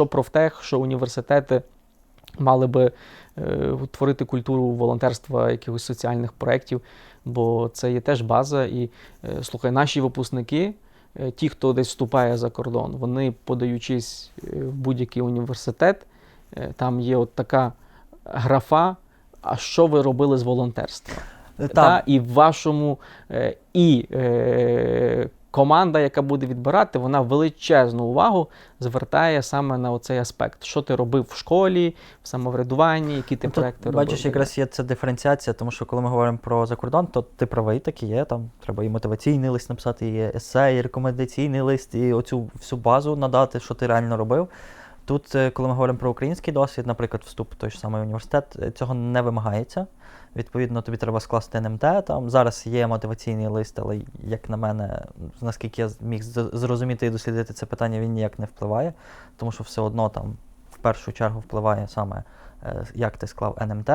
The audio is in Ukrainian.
що профтех, що університети мали би е, творити культуру волонтерства, якихось соціальних проєктів, бо це є теж база. І е, слухай, наші випускники, е, ті, хто десь вступає за кордон, вони, подаючись в будь-який університет, там є от така графа. А що ви робили з волонтерства? Та, і в вашому і команда, яка буде відбирати, вона величезну увагу звертає саме на цей аспект. Що ти робив в школі, в самоврядуванні, які ти Ну, проекти робив. бачиш, якраз є ця диференціація, тому що коли ми говоримо про закордон, то ти правий так і є. Там треба і мотиваційний лист написати, і есе, і рекомендаційний лист, і оцю всю базу надати, що ти реально робив. Тут, е, коли ми говоримо про український досвід, наприклад, вступ в той ж самий університет, е, цього не вимагається. Відповідно, тобі треба скласти НМТ. Там зараз є мотиваційний лист, але як на мене, наскільки я міг зрозуміти і дослідити це питання, він ніяк не впливає, тому що все одно там в першу чергу впливає саме, е, як ти склав НМТ.